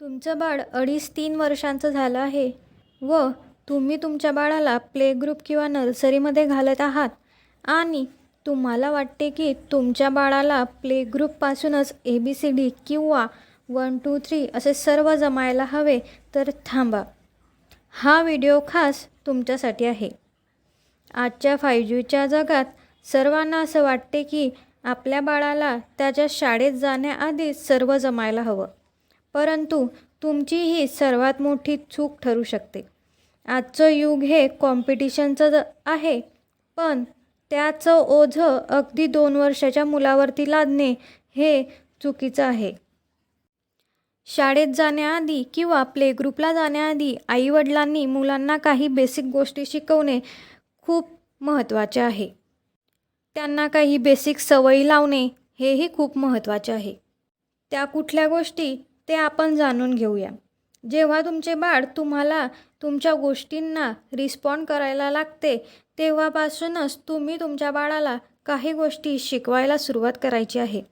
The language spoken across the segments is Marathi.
तुमचं बाळ अडीच तीन वर्षांचं झालं आहे व तुम्ही तुमच्या बाळाला प्ले ग्रुप किंवा नर्सरीमध्ये घालत आहात आणि तुम्हाला वाटते की तुमच्या बाळाला प्ले ग्रुपपासूनच ए बी सी डी किंवा वन टू थ्री असे सर्व जमायला हवे तर थांबा. हा व्हिडिओ खास तुमच्यासाठी आहे. आजच्या फाय जीच्या जगात सर्वांना असं वाटते की आपल्या बाळाला त्याच्या शाळेत जाण्याआधीच सर्व जमायला हवं. परंतु तुमची ही सर्वात मोठी चूक ठरू शकते. आजचं युग हे कॉम्पिटिशनचं आहे. पण त्याचं ओझं अगदी दोन वर्षाच्या मुलावरती लादणे हे चुकीचं आहे. शाळेत जाण्याआधी किंवा प्ले ग्रुपला जाण्याआधी आईवडिलांनी मुलांना काही बेसिक गोष्टी शिकवणे खूप महत्त्वाचे आहे. त्यांना काही बेसिक सवयी लावणे हेही खूप महत्त्वाचे आहे. त्या कुठल्या गोष्टी ते आपण जाणून घेऊया. जेव्हा तुमचे बाळ तुम्हाला तुमच्या गोष्टींना रिस्पॉन्ड करायला लागते तेव्हापासूनच तुम्ही तुमच्या बाळाला काही गोष्टी शिकवायला सुरुवात करायची आहे.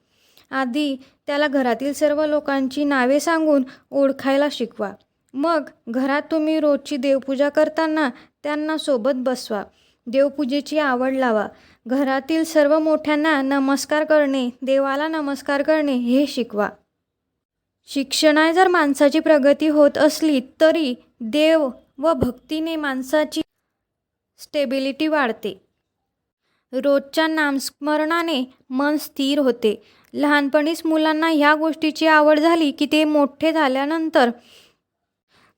आधी त्याला घरातील सर्व लोकांची नावे सांगून ओळखायला शिकवा. मग घरात तुम्ही रोजची देवपूजा करताना त्यांना सोबत बसवा. देवपूजेची आवड लावा. घरातील सर्व मोठ्यांना नमस्कार करणे देवाला नमस्कार करणे हे शिकवा. शिक्षणाने जर माणसाची प्रगती होत असली तरी देव व भक्तीने माणसाची स्टेबिलिटी वाढते. रोजच्या नामस्मरणाने मन स्थिर होते. लहानपणीच मुलांना ह्या गोष्टीची आवड झाली की ते मोठे झाल्यानंतर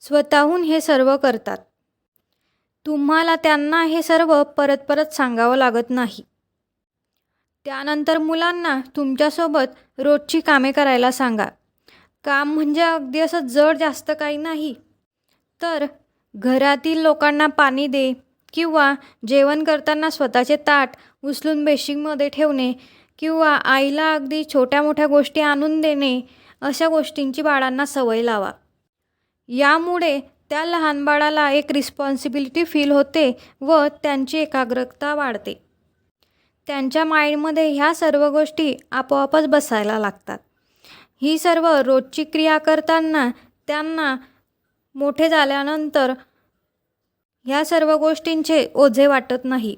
स्वतःहून हे सर्व करतात. तुम्हाला त्यांना हे सर्व परत परत सांगावं लागत नाही. त्यानंतर मुलांना तुमच्यासोबत रोजची कामे करायला सांगा. काम म्हणजे अगदी असं जड जास्त काही नाही. तर घरातील लोकांना पाणी दे किंवा जेवण करताना स्वतःचे ताट उचलून बेशिंगमध्ये ठेवणे किंवा आईला अगदी छोट्या मोठ्या गोष्टी आणून देणे अशा गोष्टींची बाळांना सवय लावा. यामुळे त्या लहान बाळाला एक रिस्पॉन्सिबिलिटी फील होते व त्यांची एकाग्रता वाढते. त्यांच्या माइंडमध्ये ह्या सर्व गोष्टी आपोआपच बसायला लागतात. ही सर्व रोजची क्रिया करताना त्यांना मोठे झाल्यानंतर ह्या सर्व गोष्टींचे ओझे वाटत नाही.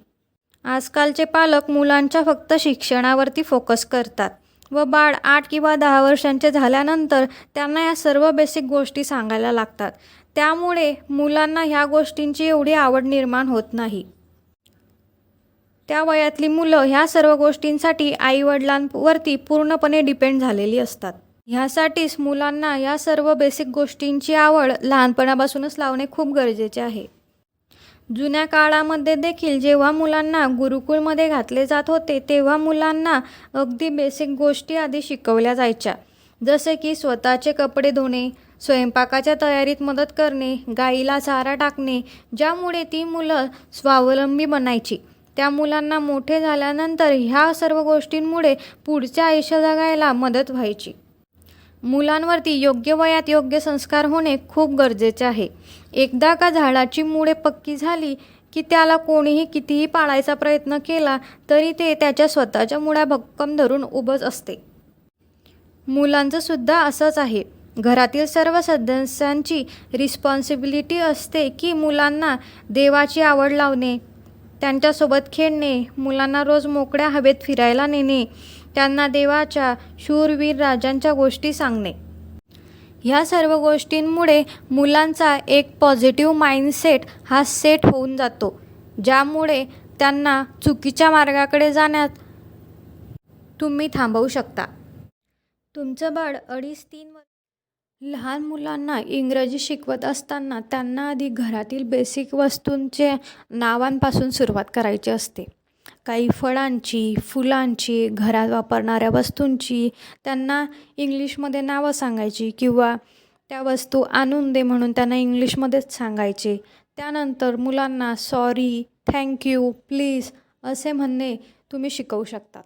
आजकालचे पालक मुलांच्या फक्त शिक्षणावरती फोकस करतात व बाळ आठ किंवा दहा वर्षांचे झाल्यानंतर त्यांना या सर्व बेसिक गोष्टी सांगायला लागतात. त्यामुळे मुलांना ह्या गोष्टींची एवढी आवड निर्माण होत नाही. त्या वयातली मुलं ह्या सर्व गोष्टींसाठी आईवडिलांवरती पूर्णपणे डिपेंड झालेली असतात. ह्यासाठीच मुलांना या सर्व बेसिक गोष्टींची आवड लहानपणापासूनच लावणे खूप गरजेचे आहे. जुन्या काळामध्ये देखील जेव्हा मुलांना गुरुकुळमध्ये घातले जात होते तेव्हा मुलांना अगदी बेसिक गोष्टी आधी शिकवल्या जायच्या. जसे की स्वतःचे कपडे धुणे स्वयंपाकाच्या तयारीत मदत करणे गाईला चारा टाकणे ज्यामुळे ती मुलं स्वावलंबी बनायची. त्या मुलांना मोठे झाल्यानंतर ह्या सर्व गोष्टींमुळे पुढच्या आयुष्य जगायला मदत व्हायची. मुलांवरती योग्य वयात योग्य संस्कार होणे खूप गरजेचे आहे. एकदा का झाडाची मुळे पक्की झाली की त्याला कोणीही कितीही पाळायचा प्रयत्न केला तरी ते त्याच्या स्वतःच्या मुळ्या भक्कम धरून उभंच असते. मुलांचं सुद्धा असंच आहे. घरातील सर्व सदस्यांची रिस्पॉन्सिबिलिटी असते की मुलांना देवाची आवड लावणे त्यांच्यासोबत खेळणे मुलांना रोज मोकळ्या हवेत फिरायला नेणे त्यांना देवाच्या शूरवीर राजांच्या गोष्टी सांगणे. ह्या सर्व गोष्टींमुळे मुलांचा एक पॉझिटिव्ह माइंडसेट हा सेट होऊन जातो ज्यामुळे त्यांना चुकीच्या मार्गाकडे जाण्यात तुम्ही थांबवू शकता. तुमचं बाळ अडीच तीन वर लहान मुलांना इंग्रजी शिकवत असताना त्यांना आधी घरातील बेसिक वस्तूंचे नावांपासून सुरुवात करायची असते. काही फळांची फुलांची घरात वापरणाऱ्या वस्तूंची त्यांना इंग्लिशमध्ये नावं सांगायची किंवा त्या वस्तू आणून दे म्हणून त्यांना इंग्लिशमध्येच सांगायचे. त्यानंतर मुलांना सॉरी थँक्यू प्लीज असे म्हणणे तुम्ही शिकवू शकतात.